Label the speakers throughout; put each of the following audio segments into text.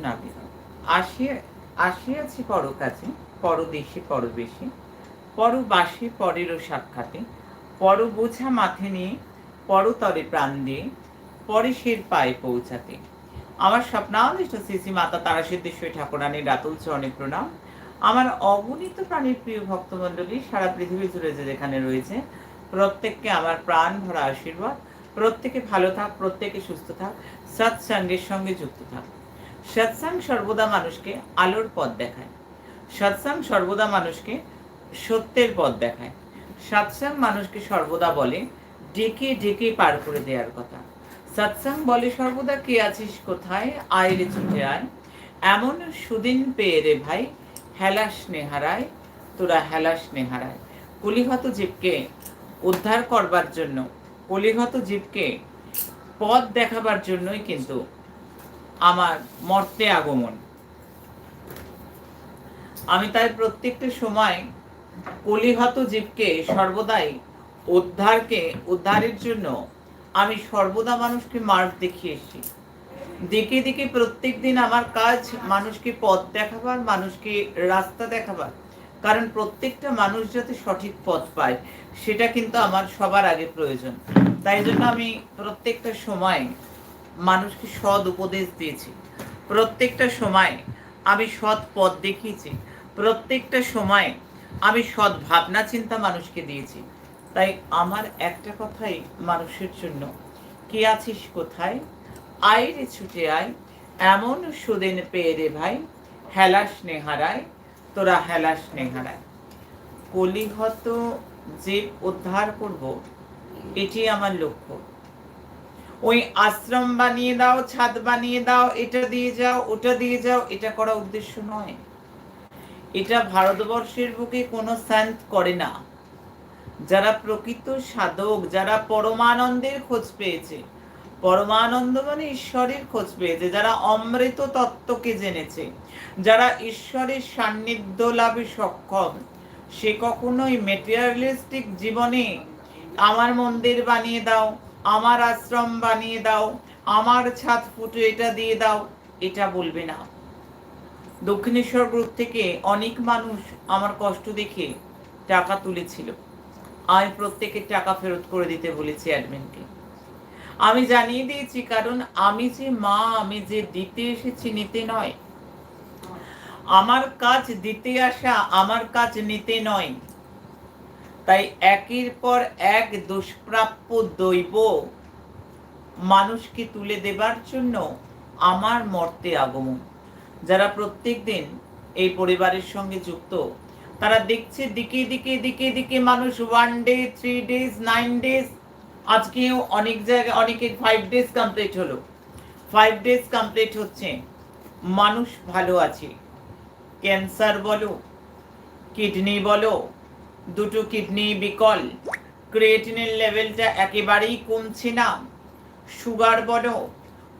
Speaker 1: একটু নাবিক আসিয়া আসিয়াছি পর কাছে পরদেশে পরবেশে, পরবাসে পরেরও সাক্ষাতে পর বোঝা মাথে নিয়ে, পরতরে প্রাণ দিয়ে, পরে সের পায়ে পৌঁছাতে। আমার স্বপ্নাদিষ্ট শ্রী মাতা তারা সিদ্ধেশ্বরী ঠাকুরানীর রাতুল চরণে প্রণাম। আমার অগণিত প্রাণীর প্রিয় ভক্তমণ্ডলী, সারা পৃথিবী জুড়ে যে যেখানে রয়েছে, প্রত্যেককে আমার প্রাণ ভরা আশীর্বাদ। প্রত্যেকে ভালো থাক, প্রত্যেকে সুস্থ থাক, সৎসঙ্গের সঙ্গে যুক্ত থাক। সৎসঙ্গ সর্বদা মানুষকে আলোর পথ দেখায়। সৎসঙ্গ সর্বদা মানুষকে সত্যের পথ দেখায়। সৎসাং মানুষকে সর্বদা বলে ডেকে ডেকে পার করে দেওয়ার কথা। সৎসঙ্গ বলে সর্বদা কে আছিস কোথায়? আয় রে ছুটে আয়। এমন সুদিন পেয়ে রে ভাই, হেলাস নেহারায়, তোরা হেলাস নেহারায়। কলিহত জীবকে উদ্ধার করবার জন্য, কলিহত জীবকে পথ দেখাবার জন্যই কিন্তু আমার মর্তে আগমন। আমি তাই প্রত্যেকটা সময় কলিহত জীবকে সর্বদাই উদ্ধারকে, উদ্ধারের জন্য আমি সর্বদা মানুষকে মার্গ দেখিয়েছি দিকে দিকে প্রত্যেক দিন আমার কাজ মানুষকে পথ দেখাবার, মানুষকে রাস্তা দেখাবার। কারণ প্রত্যেকটা মানুষ যাতে সঠিক পথ পায়, সেটা কিন্তু আমার সবার আগে প্রয়োজন। তাই জন্য আমি প্রত্যেকটা সময় মানুষকে সৎ উপদেশ দিয়েছি। প্রত্যেকটা সময় আমি সৎ পথ দেখিয়েছি। প্রত্যেকটা সময় আমি সৎ ভাবনা, চিন্তা মানুষকে দিয়েছি। তাই আমার একটা কথাই মানুষের জন্য, কে আছিস কোথায়? আয় রে ছুটে আয়। এমন সুদিন পেয়ে রে ভাই। হেলাস নেহারায়। তোরা হেলাস নেহারায়। কলিহত যে উদ্ধার করব এটি আমার লক্ষ্য। ওই আশ্রম বানিয়ে দাও, ছাদ বানিয়ে দাও, এটা দিয়ে যাও, ওটা দিয়ে যাও, এটা করা উদ্দেশ্য নয়। এটা ভারতবর্ষের বুকে কোনো স্যান্ট করে না। যারা প্রকৃত সাধক, যারা পরমানন্দের খোঁজ পেয়েছে, পরমানন্দ মানে ঈশ্বরের খোঁজ পেয়েছে, যারা অমৃত তত্ত্বকে জেনেছে, যারা ঈশ্বরের সান্নিধ্য লাভে সক্ষম, সে কখনোই মেটেরিয়ালিস্টিক জীবনে আমার মন্দির বানিয়ে দাও আমার আশ্রম বানিয়ে দাও, আমার ছাদ ফুটো এটা দিয়ে দাও, এটা বলবে না। দক্ষিণেশ্বর গ্রুপ থেকে অনেক মানুষ আমার কষ্ট দেখে টাকা তুলেছিল। আমি প্রত্যেকের টাকা ফেরত করে দিতে বলেছি অ্যাডমিনকে। আমি জানিয়ে দিয়েছি, কারণ আমি যে মা, আমি যে দিতে এসেছি নিতে নয়। আমার কাজ দিতে আসা, আমার কাজ নিতে নয়। তাই একের পর এক দুষ্প্রাপ্য দৈব। মানুষকে তুলে দেবার জন্য আমার মর্তে আগমন। যারা প্রত্যেক দিন এই পরিবারের সঙ্গে যুক্ত, তারা দেখছে দিকে দিকে দিকে দিকে মানুষ one day three days nine days আজকেও অনেক জায়গায় অনেকে ফাইভ ডেজ কমপ্লিট হলো। ফাইভ ডেজ কমপ্লিট হচ্ছে, মানুষ ভালো আছে। ক্যান্সার বলো কিডনি বলো দুটো কিডনি বিকল। ক্রিয়েটিনের লেভেলটা একেবারেই কমছে না। সুগার বলো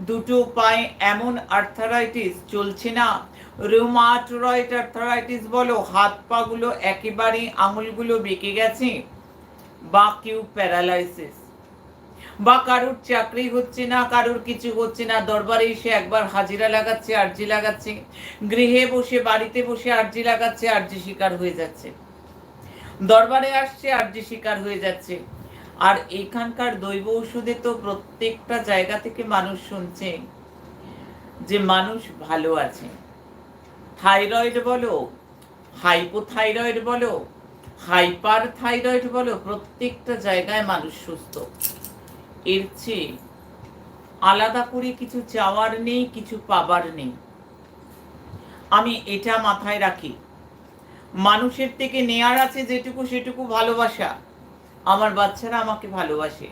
Speaker 1: দুটো পায়ে এমন আর্থারাইটিস চলছে না। রুমাটরয়েড আর্থারাইটিস বলো, হাত পাগুলো একেবারে আঙুলগুলো বেঁকে গেছে। বা কিউ প্যারালাইসিস বা কারোর চাকরি হচ্ছে না, কারোর কিছু হচ্ছে না, দরবারে এসে একবার হাজিরা লাগাচ্ছে, আর্জি লাগাচ্ছে। গৃহে বসে, বাড়িতে বসে আর্জি লাগাচ্ছে, আর্জি শিকার হয়ে যাচ্ছে। দরবারে আসছে আর যে শিকার হয়ে যাচ্ছে। আর এখানকার দৈব ঔষধে তো প্রত্যেকটা জায়গা থেকে মানুষ শুনছে যে মানুষ ভালো আছে। থাইরয়েড বলো, হাইপোথাইরয়েড বলো হাইপার থাইরয়েড বলো, প্রত্যেকটা জায়গায় মানুষ সুস্থ। এর চেয়ে আলাদা করে কিছু চাওয়ার নেই, কিছু পাবার নেই। আমি এটা মাথায় রাখি। মানুষের থেকে নেয়ার আছে যেটুকু সেটুকু ভালোবাসা। আমার বাচ্চারা আমাকে ভালোবাসে।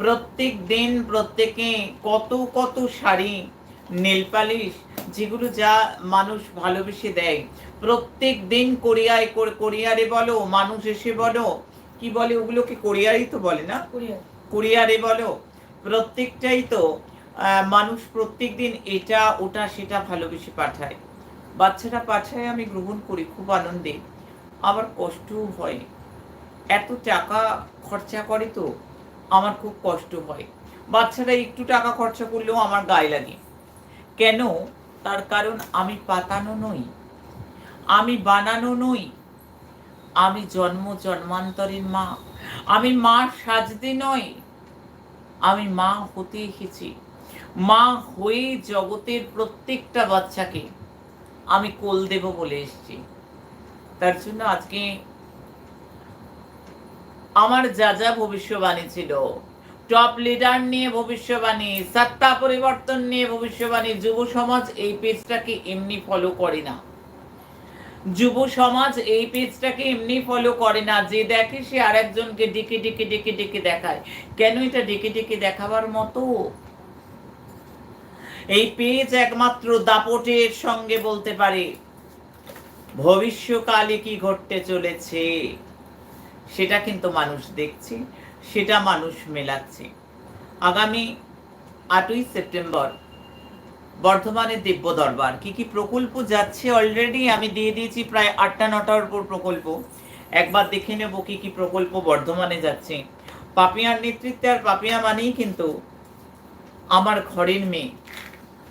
Speaker 1: প্রত্যেক দিন প্রত্যেকে কত কত শাড়ি নেল পালিশ যেগুলো যা মানুষ ভালোবেসে দেয়। প্রত্যেক দিন কোরিয়ায় কোরিয়ারে বলো মানুষ এসে বলো কি বলে ওগুলোকে? কোরিয়ারই তো বলে না? কোরিয়ারে। বলো। প্রত্যেকটাই তো মানুষ প্রত্যেক দিন এটা ওটা সেটা ভালোবেসে পাঠায়। বাচ্চারা পাঠায় আমি গ্রহণ করি, খুব আনন্দে। আবার কষ্টও হয়। এত টাকা খরচা করে তো, আমার খুব কষ্ট হয়। বাচ্চারা একটু টাকা খরচা করলেও আমার গায়ে লাগে। কেন? তার কারণ আমি পাতানো নই। আমি বানানো নই। আমি জন্ম জন্মান্তরের মা। আমি মা সাজতে নয় আমি মা হতে এসেছি। মা হয়ে জগতের প্রত্যেকটা বাচ্চাকে আমি কোল দেব বলে এসেছি। তার জন্য আজকে আমার যা যা ভবিষ্যবাণী ছিল টপ লিডার নিয়ে ভবিষ্যবাণী, সত্তা পরিবর্তন নিয়ে ভবিষ্যবাণী, যুব সমাজ এই পেজটাকে এমনি ফলো করে না। যুব সমাজ এই পেজটাকে এমনি ফলো করে না, যে দেখে সে আরেকজনকে ডেকে ডেকে ডেকে ডেকে দেখায়। কেন এটা ডেকে ডেকে দেখাবার মতো? এই পেজ একমাত্র দাপটের সঙ্গে বলতে পারে। ভবিষ্যকালে কি ঘটতে চলেছে? সেটা কিন্তু মানুষ দেখছে, সেটা মানুষ মেলাচ্ছে। আগামী আটই সেপ্টেম্বর বর্ধমানের দিব্য দরবার। কি কি প্রকল্প যাচ্ছে? অলরেডি আমি দিয়ে দিয়েছি প্রায় আটটা নটার উপর প্রকল্প। একবার দেখে নেব কি কি প্রকল্প বর্ধমানে যাচ্ছে। পাপিয়ার নেতৃত্বে আর পাপিয়া মানেই কিন্তু আমার ঘরের মেয়ে।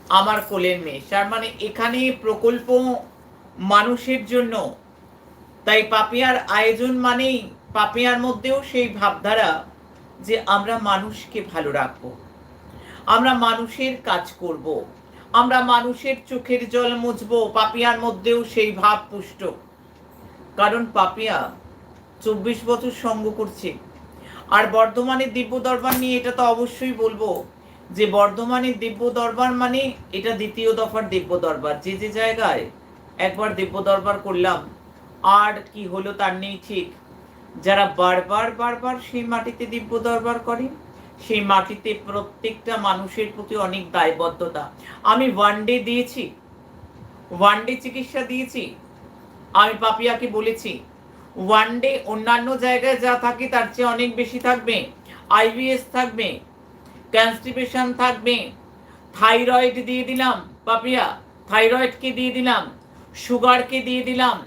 Speaker 1: আমার কোলের মেয়ে। তার মানে এখানে প্রকল্প মানুষের জন্য। তাই পাপিয়ার আয়োজন মানেই পাপিয়ার মধ্যেও সেই ভাবধারা যে আমরা মানুষকে ভালো রাখব। আমরা মানুষের কাজ করব। আমরা মানুষের চোখের জল মুছবো, পাপিয়ার মধ্যেও সেই ভাব পুষ্ট। কারণ পাপিয়া চব্বিশ বছর সঙ্গ করছে। আর বর্ধমানের দিব্য দরবার নিয়ে এটা তো অবশ্যই বলব। যে বর্ধমানে দিব্য দরবার মানে এটা দ্বিতীয় দফার দিব্য দরবার। যে যে জায়গায় একবার দিব্য দরবার করলাম, আর কি হলো তার নেই ঠিক। যারা বারবার বারবার সেই মাটিতে দিব্য দরবার করে, সেই মাটিতে প্রত্যেকটা মানুষের প্রতি অনেক দায়বদ্ধতা। আমি ওয়ান ডে দিয়েছি ওয়ান ডে চিকিৎসা দিয়েছি, আমি পাপিয়াকে বলেছি ওয়ান ডে অন্যান্য জায়গায় যা থাকে তার চেয়ে অনেক বেশি থাকবে আইবিএস থাকবে কনস্টিপেশন থাকবে থাইরয়েড দিয়ে দিলাম পাপিয়া থাইরয়েডকে দিয়ে দিলাম সুগারকে দিয়ে দিলাম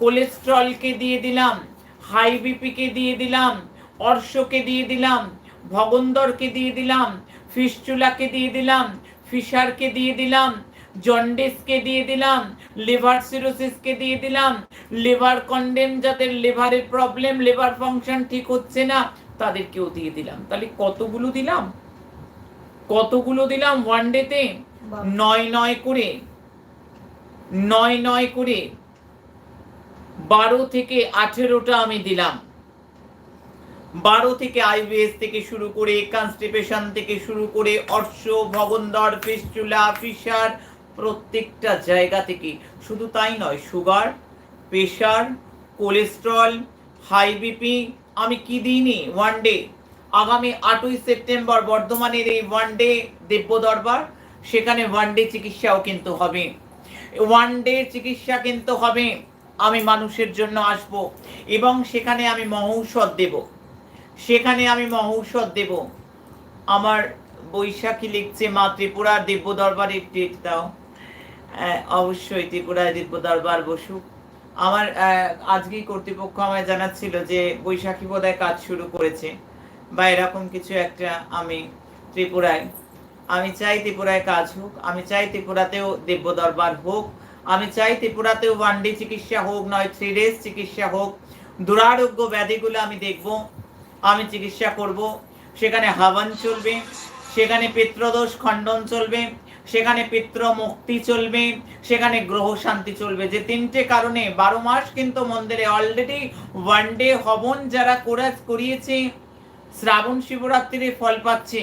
Speaker 1: কোলেস্ট্রলকে দিয়ে দিলাম হাই বিপিকে দিয়ে দিলাম অর্শকে দিয়ে দিলাম ভগন্দরকে দিয়ে দিলাম ফিসচুলাকে দিয়ে দিলাম ফিশারকে দিয়ে দিলাম জন্ডিসকে দিয়ে দিলাম লিভার সিরোসিসকে দিয়ে দিলাম লিভার কন্ডেম যাদের লিভারের প্রবলেম লিভার ফাংশন ঠিক হচ্ছে না তাদেরকেও দিয়ে দিলাম তাহলে কতগুলো দিলাম কতগুলো দিলাম ওয়ান ডেতে নয় নয় করে। নয় নয় করে। বারো থেকে আঠেরোটা আমি দিলাম। বারো থেকে আইবিএস থেকে শুরু করে কনস্টিপেশন থেকে শুরু করে অর্শ ভগন্দর ফিস্টুলা ফিশার প্রত্যেকটা জায়গা থেকে। শুধু তাই নয় sugar pressure cholesterol high BP আমি কি দিইনি? ওয়ান ডে আগামী আটই সেপ্টেম্বর বর্ধমানের এই ওয়ান ডে দিব্য দরবার, সেখানে ওয়ান ডে চিকিৎসাও কিন্তু হবে। ওয়ান ডে চিকিৎসা কিন্তু হবে। আমি মানুষের জন্য আসব এবং সেখানে আমি মহৌষধ দেব। সেখানে আমি মহৌষধ দেব। আমার বৈশাখী লিখছে, মা ত্রিপুরার দিব্য দরবারের ডেট দাও। অবশ্যই ত্রিপুরায় দিব্য দরবার বসুক। আমার আজকেই কর্তৃপক্ষ আমায় জানাচ্ছিল যে বৈশাখী বোধহয় কাজ শুরু করেছে। বা এরকম কিছু একটা আমি ত্রিপুরায়। আমি চাই ত্রিপুরায় কাজ হোক, আমি চাই ত্রিপুরাতেও দিব্য দরবার হোক, আমি চাই ত্রিপুরাতেও ওয়ান ডে চিকিৎসা হোক, নয় থ্রি ডেজ চিকিৎসা হোক। দুরারোগ্য ব্যাধিগুলো আমি দেখব, আমি চিকিৎসা করব। সেখানে হাবান চলবে, সেখানে পিত্রদোষ খণ্ডন চলবে, সেখানে পিত্র মুক্তি চলবে, সেখানে গ্রহ শান্তি চলবে। যে তিনটে কারণে বারো মাস কিন্তু মন্দিরে অলরেডি ওয়ান ডে হবন যারা করে করিয়েছে শ্রাবণ শিবরাত্রিরে ফল পাচ্ছে।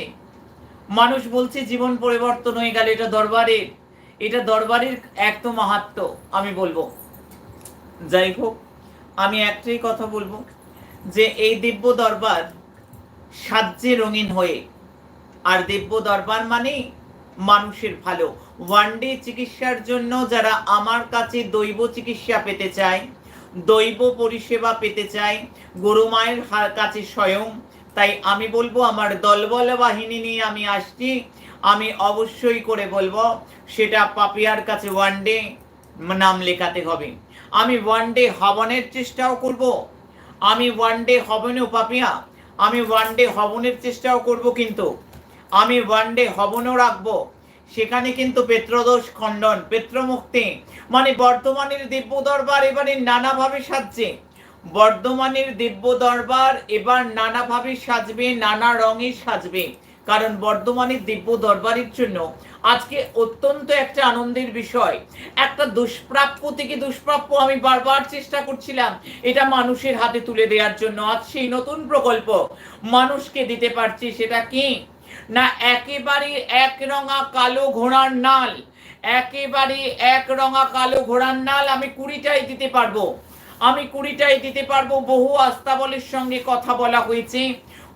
Speaker 1: মানুষ বলছে, জীবন পরিবর্তন হয়ে গেল, এটা দরবারের এটা দরবারের এক তো মাহাত্ম আমি বলব। যাই হোক, আমি একটাই কথা বলব যে, এই দিব্য দরবার সাজ্যে রঙিন হয়ে, আর দিব্য দরবার মানে মানুষের ভালো। ওয়ান ডে চিকিৎসার জন্য যারা আমার কাছে দৈব চিকিৎসা পেতে চায়, দৈব পরিষেবা পেতে চায়, গরু মায়ের কাছে স্বয়ং তাই আমি বলব আমার দলবল বাহিনী নিয়ে আমি আসছি। আমি অবশ্যই করে বলব, সেটা পাপিয়ার কাছে ওয়ান ডে নাম লেখাতে হবে। আমি ওয়ান ডে হবনের চেষ্টাও করব। আমি ওয়ান ডে হবনেও পাপিয়া, আমি ওয়ান ডে হবনের চেষ্টাও করব কিন্তু। আমি ওয়ান ডে হবনও রাখব। সেখানে কিন্তু পেত্রদোষ খণ্ডন, পেত্রমুক্তি। মানে বর্তমানের দিব্য দরবার এবারে নানাভাবে সাজছে। বর্ধমানের দিব্য দরবার এবার নানাভাবে সাজবে, নানা রঙে সাজবে। কারণ বর্ধমানের দিব্য দরবারের জন্য আজকে অত্যন্ত একটা আনন্দের বিষয়। একটা দুষ্প্রাপ্য থেকে দুষ্প্রাপ্য আমি বারবার চেষ্টা করছিলাম এটা মানুষের হাতে তুলে দেওয়ার জন্য। আজ সেই নতুন প্রকল্প মানুষকে দিতে পারছি সেটা কি? না, একেবারে এক রঙা কালো ঘোড়ার নাল। একেবারে এক রঙা কালো ঘোড়ার নাল আমি কুড়িটাই দিতে পারব। আমি কুড়িটাই দিতে পারব। বহু আস্তাবলের সঙ্গে কথা বলা হয়েছে।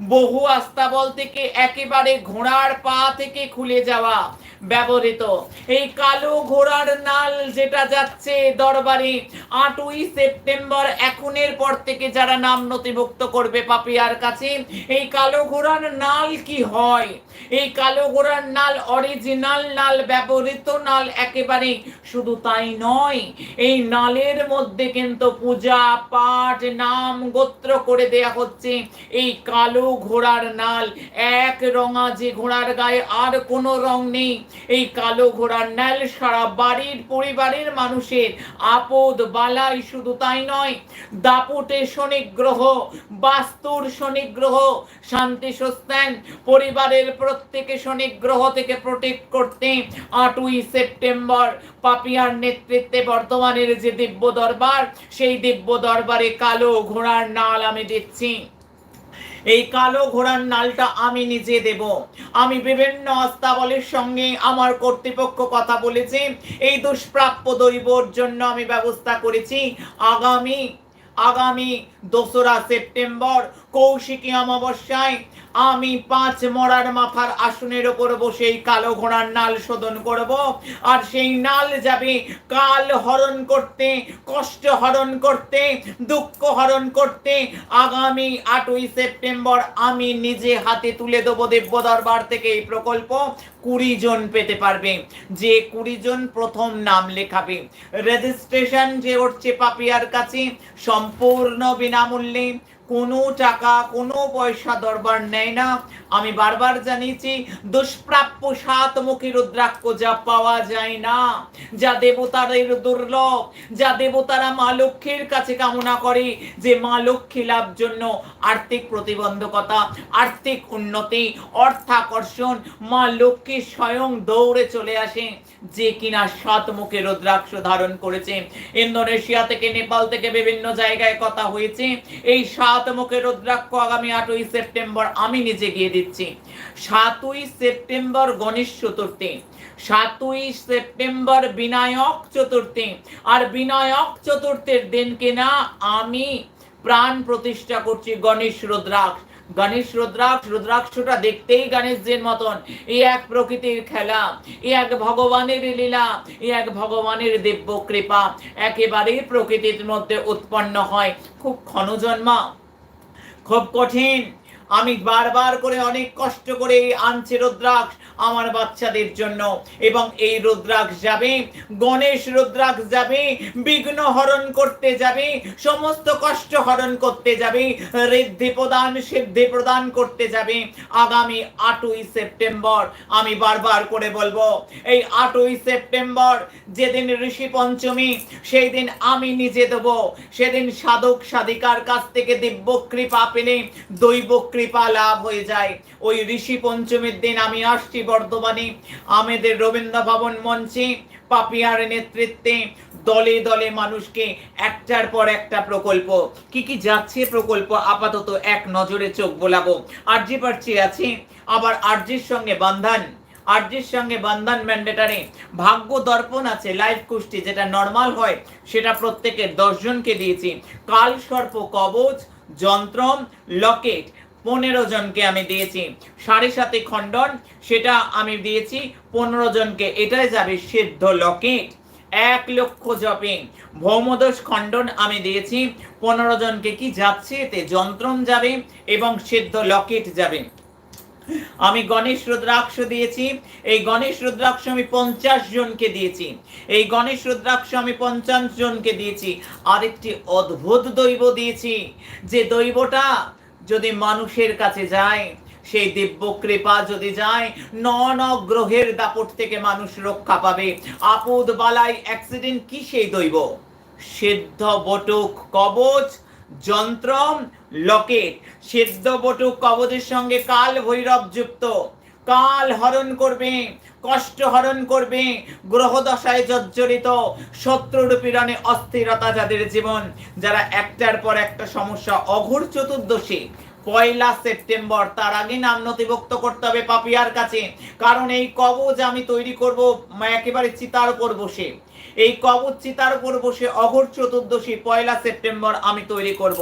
Speaker 1: বহু আস্তাবল থেকে একেবারে ঘোড়ার পা থেকে খুলে যাওয়া ব্যবহৃত। এই কালো ঘোড়ার নাল যেটা যাচ্ছে দরবারে, আটই সেপ্টেম্বর এখনের পর থেকে যারা নাম নথিভুক্ত করবে পাপিয়ার কাছে, এই কালো ঘোড়ার নাল কি হয়? এই কালো ঘোড়ার নাল অরিজিনাল নাল, ব্যবহৃত নাল একেবারে শুধু তাই নয়, এই নালের মধ্যে কিন্তু পূজা পাঠ, নাম গোত্র করে দেয়া হচ্ছে। এই কালো ঘোড়ার নাল, এক রঙা যে ঘোড়ার গায়ে আর কোনো রং নেই। এই কালো ঘোড়ার নাল সারা বাড়ির পরিবারের মানুষের আপদ বালাই শুধু তাই নয়, দাপুটে শনি গ্রহ বাস্তুর শনি গ্রহ শান্তি সস্তান, পরিবারের প্রত্যেকে শনি গ্রহ থেকে প্রোটেক্ট করতে আটই সেপ্টেম্বর পাপিয়ার নেতৃত্বে বর্তমানের যে দিব্য দরবার, সেই দিব্য দরবারে কালো ঘোড়ার নাল আমি দিচ্ছি। এই কালো ঘোড়ার নালটা আমি নিজে দেব। আমি বিভিন্ন আস্তাবলের সঙ্গে আমার কর্তৃপক্ষ কথা বলেছে। এই দুষ্প্রাপ্য দৈবর জন্য আমি ব্যবস্থা করেছি। আগামী আগামী দোসরা সেপ্টেম্বর কৌশিকী অমাবস্যায় আমি পাঁচ মরার মাথার আসনের ওপর বসে এই কালো ঘোড়ার নাল শোধন করব। আর সেই নাল যাবে কাল হরণ করতে, কষ্ট হরণ করতে, দুঃখ হরণ করতে। আগামী আটই সেপ্টেম্বর আমি নিজে হাতে তুলে দেবো দেব্য দরবার থেকে এই প্রকল্প। কুড়ি জন পেতে পারবে। যে কুড়ি জন প্রথম নাম লেখাবে। রেজিস্ট্রেশন যে উঠছে পাপিয়ার কাছে, সম্পূর্ণ বিনামূল্যে কোনো টাকা, কোনো পয়সা দরবার নেয় না। আমি বারবার জানিয়েছি, দুষ্প্রাপ্য সাত মুখী রুদ্রাক্ষ যা পাওয়া যায় না। যা দেবতাদের দুর্লভ, যা দেবতারা মা লক্ষ্মীর কাছে কামনা করে, যে মা লক্ষ্মী লাভ জন্য আর্থিক প্রতিবন্ধকতা, আর্থিক উন্নতি, অর্থাকর্ষণ মা লক্ষ্মী স্বয়ং দৌড়ে চলে আসে, যে কিনা সাত মুখে রুদ্রাক্ষ ধারণ করেছে। ইন্দোনেশিয়া থেকে, নেপাল থেকে বিভিন্ন জায়গায় কথা হয়েছে, এই সাত মুখে রুদ্রাক্ষ আগামী আটই সেপ্টেম্বর আমি নিজে গিয়ে দিচ্ছি। সাতই সেপ্টেম্বর গণেশ চতুর্থী। সাতই সেপ্টেম্বর বিনায়ক চতুর্থী। আর বিনায়ক চতুর্থীর দিনকে না আমি প্রাণ প্রতিষ্ঠা করছি গণেশ রুদ্রাক্ষ। গণেশ রুদ্রাক্ষ, রুদ্রাক্ষটা দেখতেই গণেশজির মতন। এই এক প্রকৃতির খেলা, এই এক ভগবানের লীলা, এই এক ভগবানের দিব্য কৃপা একেবারেই প্রকৃতির মধ্যে উৎপন্ন হয়। খুব ক্ষণজন্মা খুব কঠিন আমি বারবার করে অনেক কষ্ট করে আনছি রুদ্রাক্ষ আমার বাচ্চাদের জন্য। এবং এই রুদ্রাক্ষ যাবে, গণেশ রুদ্রাক্ষ যাবে, বিঘ্ন হরণ করতে যাবে, সমস্ত কষ্ট হরণ করতে যাবে, ঋদ্ধি প্রদান, সিদ্ধি প্রদান করতে যাবে আগামী আটই সেপ্টেম্বর। আমি বারবার করে বলব, এই আটই সেপ্টেম্বর যেদিন ঋষি পঞ্চমী সেই দিন আমি নিজে দেবো। সেদিন সাধক সাধিকার কাছ থেকে দিব্য কৃপা পেলে দৈব কৃপা লাভ হয়ে যায়। ওই ঋষি পঞ্চমীর দিন আমি আসছি বর্ধমানে। আমাদের রবীন্দ্র ভবন মঞ্চে পাপিয়ার নেতৃত্বে দলে দলে মানুষকে একটার পর একটা প্রকল্প। কি কি যাচ্ছে প্রকল্প? আপাতত এক নজরে চোখ বোলাবো। আরজি পার্চি আছে, আবার আরজির সঙ্গে বন্ধন। আরজির সঙ্গে বন্ধন ম্যান্ডেটারি। ভাগ্য দর্পণ আছে লাইভ কুষ্টি, যেটা নর্মাল হয়, সেটা প্রত্যেকের দশজনকে দিয়েছি। কাল সর্প কবচ, যন্ত্রম, লকেট পনেরো জনকে আমি দিয়েছি। সাড়ে সাথে খণ্ডন, সেটা আমি দিয়েছি। পনেরো জনকে এটাই যাবে সিদ্ধ লকেট এক লক্ষ জপে। ভৌমদোষ খণ্ডন আমি দিয়েছি। পনেরো জনকে কি যাচ্ছে? এতে যন্ত্রম যাবে এবং সিদ্ধ লকেট যাবে। আমি গণেশ রুদ্রাক্ষ দিয়েছি। এই গণেশ রুদ্রাক্ষ আমি পঞ্চাশ জনকে দিয়েছি। এই গণেশ রুদ্রাক্ষ আমি পঞ্চাশ জনকে দিয়েছি। আরেকটি অদ্ভুত দৈব দিয়েছি। যে দৈবটা যদি মানুষের কাছে যায়, সেই দিব্য কৃপা যদি যায় ন ন গ্রহের দাপট থেকে মানুষ রক্ষা পাবে। আপদ বালাই অ্যাক্সিডেন্ট কি সেই দৈব? সিদ্ধ বটুক কবচ যন্ত্র লকেট সিদ্ধ বটুক কবচের সঙ্গে কাল ভৈরব যুক্ত। কাল হরণ করবে, কষ্ট হরণ করবে, গ্রহ দশায় জর্জরিত, শত্রুর পীড়নে অস্থিরতা যাদের জীবন, যারা একটার পর একটা সমস্যা, অঘোর চতুর্দশী পয়লা সেপ্টেম্বর, তার আগে নাম নথিভুক্ত করতে হবে পাপিয়ার কাছে। কারণ এই কবজ আমি তৈরি করব একেবারে চিতার উপর বসে। এই কবচ চিতার উপর বসে অঘোর চতুর্দশী, পয়লা সেপ্টেম্বর আমি তৈরি করব।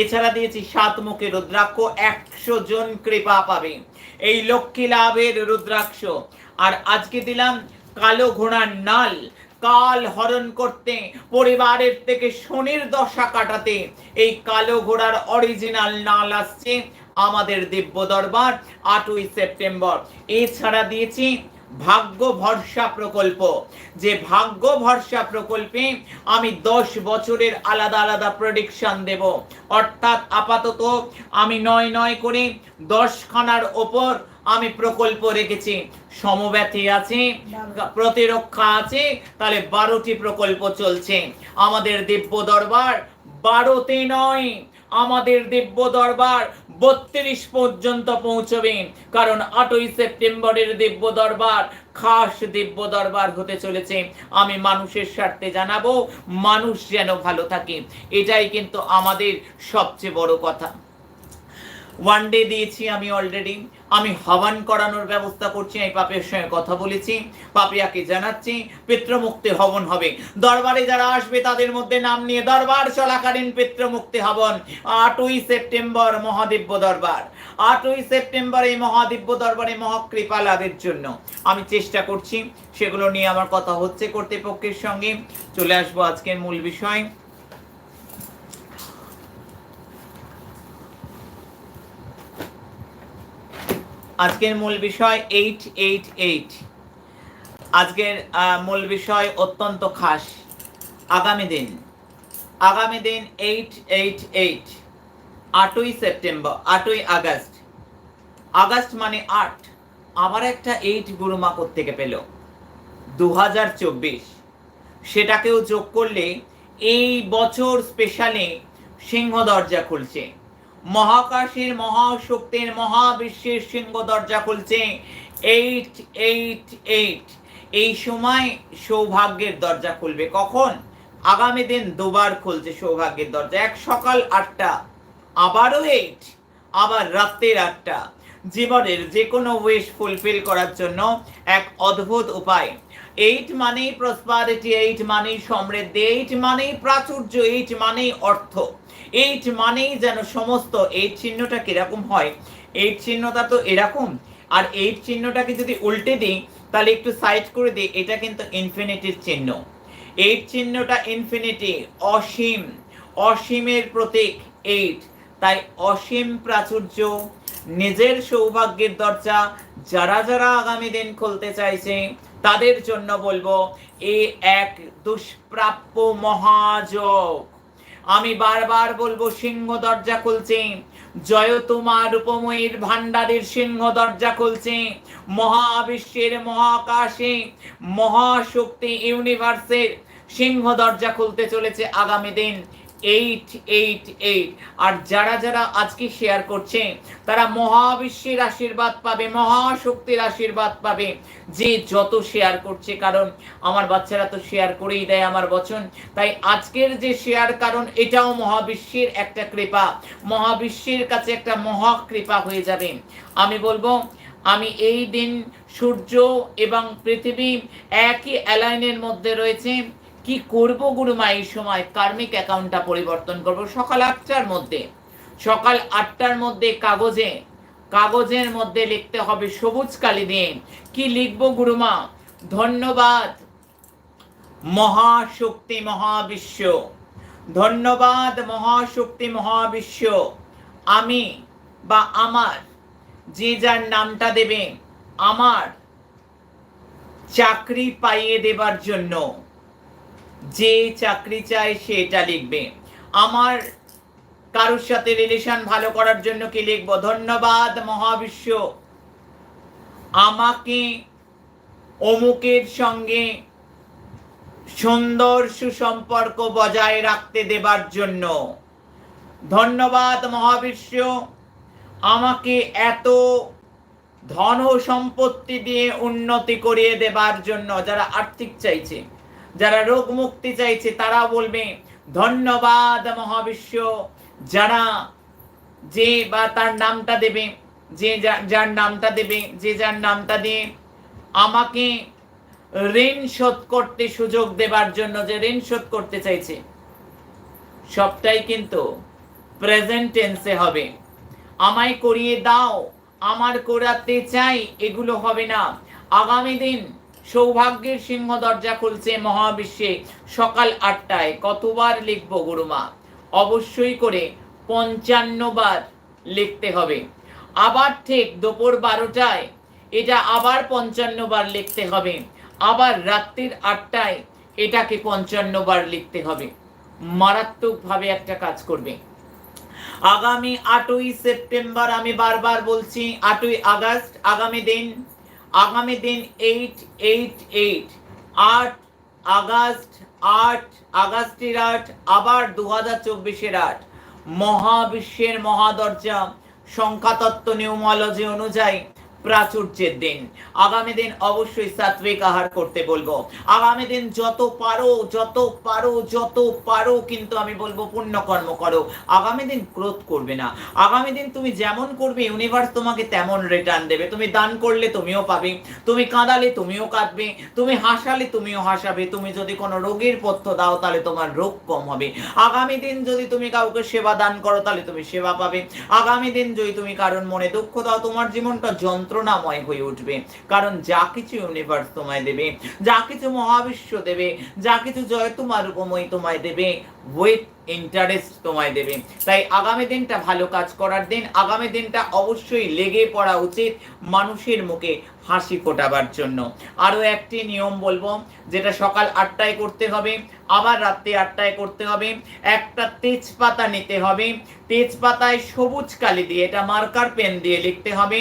Speaker 1: এছাড়া দিয়েছি সাত মুখে রুদ্রাক্ষ, একশো জন কৃপা পাবে। এই লক্ষ্মী লাভের রুদ্রাক্ষ। আর আজকে দিলাম কালো ঘোড়ার নাল। কাল হরণ করতে, পরিবারের থেকে শনির দশা কাটাতে। এই কালো ঘোড়ার অরিজিনাল নাল আসছে আমাদের দিব্য দরবার আটই সেপ্টেম্বর। এছাড়া দিয়েছি ভাগ্য ভরসা প্রকল্প। যে ভাগ্য ভরসা প্রকল্পে আমি দশ বছরের আলাদা আলাদা প্রডিকশন দেব। অর্থাৎ আপাতত আমি নয় নয় করে দশ খানার ওপর আমি প্রকল্প রেখেছি সমব্যথী আছে প্রতিরক্ষা আছে তাহলে বারোটি প্রকল্প চলছে। আমাদের দিব্য দরবার বারোতে নয় আমাদের দিব্য দরবার বত্রিশ পর্যন্ত পৌঁছবে। কারণ আটই সেপ্টেম্বরের দিব্য দরবার খাস দিব্য দরবার হতে চলেছে। আমি মানুষের স্বার্থে জানাব মানুষ যেন ভালো থাকে। এটাই কিন্তু আমাদের সবচেয়ে বড় কথা। ওয়ান ডে দিয়েছি আমি অলরেডি আমি হবান করানোর ব্যবস্থা করছি এই পাপের সঙ্গে কথা বলেছি, পাপিয়াকে জানাচ্ছি, পিতৃমুক্তি হবন হবে। দরবারে যারা আসবে তাদের মধ্যে নাম নিয়ে দরবার, চলাকালীন পিতৃমুক্তি হবন। আটই সেপ্টেম্বর মহাদিব্য দরবার। আটই সেপ্টেম্বর এই মহাদিব্য দরবারে মহাকৃপা লাভের জন্য। আমি চেষ্টা করছি, সেগুলো নিয়ে আমার কথা হচ্ছে কর্তৃপক্ষের সঙ্গে। চলে আসব আজকের মূল বিষয়। আজকের মূল বিষয় এইট এইট এইট আজকের মূল বিষয় অত্যন্ত খাস। আগামী দিন। আগামী দিন এইট এইট এইট আটই সেপ্টেম্বর, আটই আগস্ট। আগস্ট মানে আট। আবার একটা এইট গুরুমা থেকে পেল? দু হাজার চব্বিশ। সেটাকেও যোগ করলে এই বছর স্পেশালে সিংহ দরজা খুলছে। মহাকাশের মহাশক্তির মহাবিশ্বের সিংহ দরজা খুলছে। এইট এইট এইট এই সময় সৌভাগ্যের দরজা খুলবে। কখন? আগামী দিন দুবার খুলছে সৌভাগ্যের দরজা। এক সকাল আটটা, আবারও এইট আবার রাত্রের আটটা। জীবনের যে কোনো উইশ ফুলফিল করার জন্য এক অদ্ভুত উপায়। এইট মানেই প্রসপারিটি এইট মানেই সমৃদ্ধি এইট মানেই প্রাচুর্য এইট মানেই অর্থ। এইট মানেই যেন সমস্ত এইট চিহ্নটা কীরকম হয়? এইট চিহ্নটা তো এরকম। আর এইট চিহ্নটাকে যদি উল্টে দিই, তাহলে একটু সাইড করে দিই, এটা কিন্তু ইনফিনিটির চিহ্ন। এইট চিহ্নটা ইনফিনিটি অসীম। অসীমের প্রতীক এইট তাই অসীম প্রাচুর্য, নিজের সৌভাগ্যের দরজা, যারা যারা আগামী দিন খুলতে চাইছে, তাদের জন্য বলব, এ এক দুষ্প্রাপ্য মহাযোগ আমি বারবার বলব, সিংহ দরজা খুলছে। জয় তোমার উপময়ীর ভান্ডারের সিংহ দরজা খুলছে। মহাবিশ্বের মহাকাশে মহাশক্তি ইউনিভার্সের সিংহ দরজা খুলতে চলেছে আগামী দিন। এইট এইট এইট আর যারা যারা আজকে শেয়ার করছে, তারা মহাবিশ্বের আশীর্বাদ পাবে, মহাশক্তির আশীর্বাদ পাবে। যে যত শেয়ার করছে, কারণ আমার বাচ্চারা তো শেয়ার করেই দেয় আমার বচন। তাই আজকের যে শেয়ার কারণ এটাও মহাবিশ্বের একটা কৃপা। মহাবিশ্বের কাছে একটা মহাকৃপা হয়ে যাবে। আমি বলব, আমি এই দিন সূর্য এবং পৃথিবী একই অ্যালাইনের মধ্যে রয়েছে। কি করব গুরুমা এই সময়? কার্মিক অ্যাকাউন্টটা পরিবর্তন করব। সকাল আটটার মধ্যে। সকাল আটটার মধ্যে কাগজে। কাগজের মধ্যে লিখতে হবে সবুজ কালি দিয়ে। কি লিখব গুরুমা ধন্যবাদ। মহাশক্তি মহাবিশ্ব। ধন্যবাদ মহাশক্তি মহাবিশ্ব। আমি বা আমার যে যার নামটা দেবে, আমার চাকরি পাইয়ে দেবার জন্য। যে চাকরি চায় সেটা লিখবে। আমার কারোর সাথে রিলেশন ভালো করার জন্য কি লিখব? ধন্যবাদ মহাবিশ্ব। আমাকে অমুকের সঙ্গে সুন্দর সুসম্পর্ক বজায় রাখতে দেবার জন্য। ধন্যবাদ মহাবিশ্ব। আমাকে এত ধন সম্পত্তি দিয়ে উন্নতি করিয়ে দেবার জন্য যারা আর্থিক চাইছে। যারা রোগ মুক্তি চাইছে, তারা বলবে, ধন্যবাদ মহাবিশ্ব। যারা যে বা তার নামটা দেবে, যে যার নামটা দেবে, যে যার নামটা দিয়ে আমাকে ঋণ শোধ করতে সুযোগ দেবার জন্য যে ঋণ শোধ করতে চাইছে, সবটাই কিন্তু প্রেজেন্ট টেন্সে হবে। আমায় করিয়ে দাও, আমার করাতে চাই, এগুলো হবে না। আগামী দিন সৌভাগ্যের সিংহ দরজা খুলছে মহাবিশ্বে। সকাল আটটায় কতবার লিখব গুরুমা? অবশ্যই করে পঞ্চান্ন বার লিখতে হবে। আবার ঠিক দুপুর বারোটায় এটা আবার পঞ্চান্ন বার লিখতে হবে। আবার রাত্রির আটটায় এটাকে পঞ্চান্ন বার লিখতে হবে। মারাত্মকভাবে একটা কাজ করবে। আগামী আটই সেপ্টেম্বর আমি বারবার বলছি, আটই আগস্ট আগামী দিন আগামী দিন এইট এইট এইট আট, আগস্ট, আট, আগস্টের আট, আবার দু হাজার চব্বিশের আট। মহাবিশ্বের মহাদরজা, সংখ্যাতত্ত্ব, নিউমোলজি অনুযায়ী প্রাচুর্যের দিন। আগামী দিন অবশ্যই সাত্বিক আহার করতে বলব। আগামী দিন যত পারো যত পারো যত পারো কিন্তু আমি বলব পুণ্যকর্ম করো। আগামী দিন ক্রোধ করবে না। আগামী দিন তুমি যেমন করবে ইউনিভার্স তোমাকে তেমন রিটার্ন দেবে। তুমি দান করলে তুমিও পাবে, তুমি কাঁদালে তুমিও কাঁদবে, তুমি হাসালে তুমিও হাসাবে, তুমি যদি কোনো রোগীর পথ্য দাও তাহলে তোমার রোগ কম হবে। আগামী দিন যদি তুমি কাউকে সেবা দান করো তাহলে তুমি সেবা পাবে। আগামী দিন যদি তুমি কারণ মনে দুঃখ দাও, তোমার জীবনটা যন্ত্রণাময় হয়ে উঠবে। কারণ যা কিছু ইউনিভার্স তোমায় দেবে, যা কিছু মহাবিশ্ব দেবে, যা কিছু জয় তোমার উপময় তোমায় দেবে উইথ ইন্টারেস্ট তোমায় দেবে। তাই আগামী দিনটা ভালো কাজ করার দিন, আগামী দিনটা অবশ্যই লেগে পড়া উচিত মানুষের মুখে হাসি ফোটাবার জন্য। আরও একটি নিয়ম বলব, যেটা সকাল আটটায় করতে হবে, আবার রাত্রি আটটায় করতে হবে। একটা তেজপাতা নিতে হবে, তেজপাতায় সবুজ কালি দিয়ে, এটা মার্কার পেন দিয়ে লিখতে হবে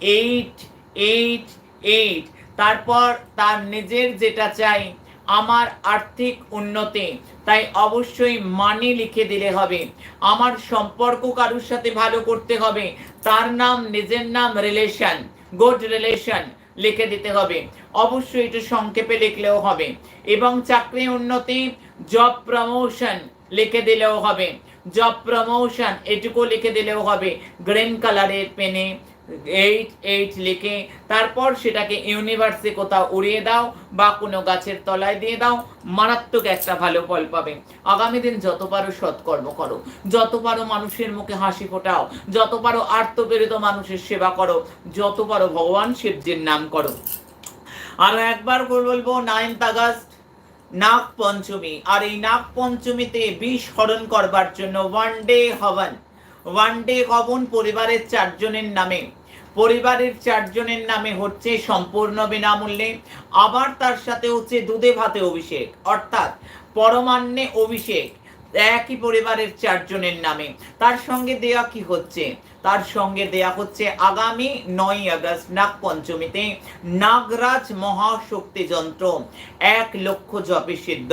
Speaker 1: এইট এইট এইট তারপর তার নিজের যেটা চাই, আমার আর্থিক উন্নতি। তাই অবশ্যই মানি লিখে দিলে হবে। আমার সম্পর্ক কারোর সাথে ভালো করতে হবে। তার নাম, নিজের নাম রিলেশন গুড রিলেশন লিখে দিতে হবে। অবশ্যই একটু সংক্ষেপে লিখলেও হবে। এবং চাকরি উন্নতি জব প্রমোশন লিখে দিলেও হবে। জব প্রমোশন এটুকু লিখে দিলেও হবে। গ্রিন কালারের পেনে এইট এইট লিখে তারপর সেটাকে ইউনিভার্সে কোথাও উড়িয়ে দাও বা কোনো গাছের তলায় দিয়ে দাও, মারাত্মক একটা ভালো ফল পাবে। আগামী দিন যত পারো সৎকর্ম করো। যত পারো মানুষের মুখে হাসি ফোটাও। যত পারো আর্তপ্রেরিত মানুষের সেবা করো। যত পারো ভগবান শিবজির নাম করো। আরও একবার বলব নাইনথ আগস্ট নাগ পঞ্চমী আর এই নাগ পঞ্চমীতে বিষ হরণ করবার জন্য ওয়ান ডে হবন। ওয়ান ডে হবন পরিবারের চারজনের নামে। পরিবারের চারজনের নামে হচ্ছে সম্পূর্ণ বিনামূল্যে, আবার তার সাথে হচ্ছে দুধে ভাতে অভিষেক, অর্থাৎ পরমান্নে অভিষেক, একই পরিবারের চারজনের নামে। তার সঙ্গে দেয়া কি হচ্ছে? তার সঙ্গে দেয়া হচ্ছে আগামী নয় আগস্ট নাগ পঞ্চমীতে নাগরাজ মহাশক্তি যন্ত্র, এক লক্ষ জপে সিদ্ধ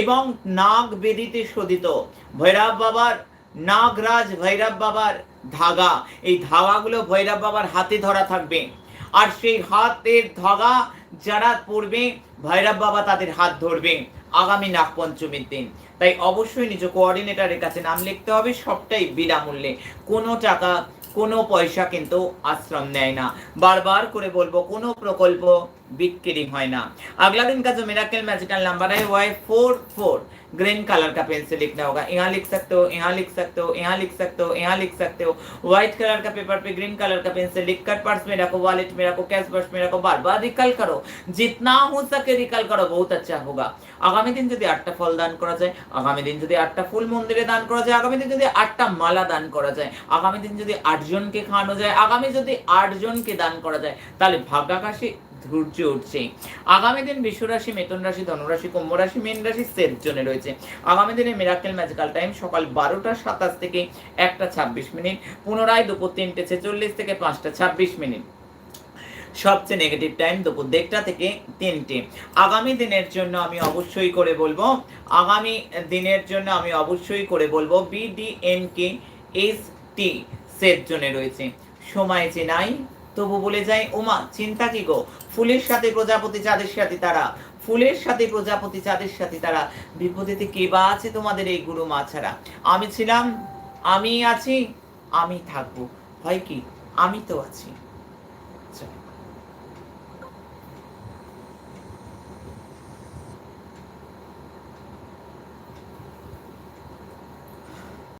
Speaker 1: এবং নাগ বেদিতে শোধিত। ভৈরব বাবার নাগরাজ ভৈরব বাবার ধাগা। এই ধাগাগুলো ভৈরব বাবার হাতে ধরা থাকবে। আর সেই হাতের ধাগা যারা পড়বে, ভৈরব বাবা তাদের হাত ধরবে আগামী নাগ পঞ্চমীর দিন। তাই অবশ্যই নিজ কোঅর্ডিনেটরের কাছে নাম লিখতে হবে, সবটাই বিনামূল্যে। কোনো টাকা, কোনো পয়সা কিন্তু আশ্রম নেয় না। বারবার করে বলব, কোনো প্রকল্প बिक्री হয় না अगला दिन का जो मिराकल मैजिकल नंबर है वो है फोर फोर ग्रीन कलर का पेन से लिखना होगा यहाँ लिख सकते हो यहाँ लिख सकते हो यहाँ लिख सकते हो यहाँ लिख सकते हो व्हाइट कलर का पेपर पे ग्रीन कलर का पेन से लिख कर पर्स में रखो वॉलेट में रखो कैश पर्स में रखो बार बार रिकल करो जितना हो सके रिकल करो बहुत अच्छा होगा আগামী দিন যদি আটটা ফল দান করা যায় আগামী দিন যদি আটটা ফুল মন্দিরে দান করা যায় আগামী দিন যদি আটটা মালা দান করা যায় আগামী দিন যদি আটজনকে খাওয়ানো যায় আগামী যদি আটজনকে দান করা যায় তাহলে ভাগ্যাকাশে ধৈর্য উঠছে আগামী দিন বিশ্বরাশি মেতন রাশি, ধনুরাশি, কুম্ভ রাশি, মীন রাশি সেফ জোনে রয়েছে। আগামী দিনে মিরাকেল ম্যাজিক্যাল টাইম সকাল বারোটা সাতাশ থেকে একটা ছাব্বিশ মিনিট, পুনরায় দুপুর তিনটে ছেচল্লিশ থেকে পাঁচটা ছাব্বিশ মিনিট। সবচেয়ে নেগেটিভ টাইম দুপুর দেড়টা থেকে তিনটে। আগামী দিনের জন্য আমি অবশ্যই করে বলব, আগামী দিনের জন্য আমি অবশ্যই করে বলব বিডিএনকে এস টি সেফ জোনে রয়েছে। সময় যে নাই তবু বলে যায়, ওমা, চিন্তা কি গো? ফুলের সাথে প্রজাপতি চাঁদের সাথে তারা, ফুলের সাথে প্রজাপতি চাঁদের সাথে তারা। বিপদেতে কে বা আছে তোমাদের এই গুরু মা ছাড়া আমি ছিলাম আমি আছি, আমি থাকব। হয় কি? আমি তো আছি।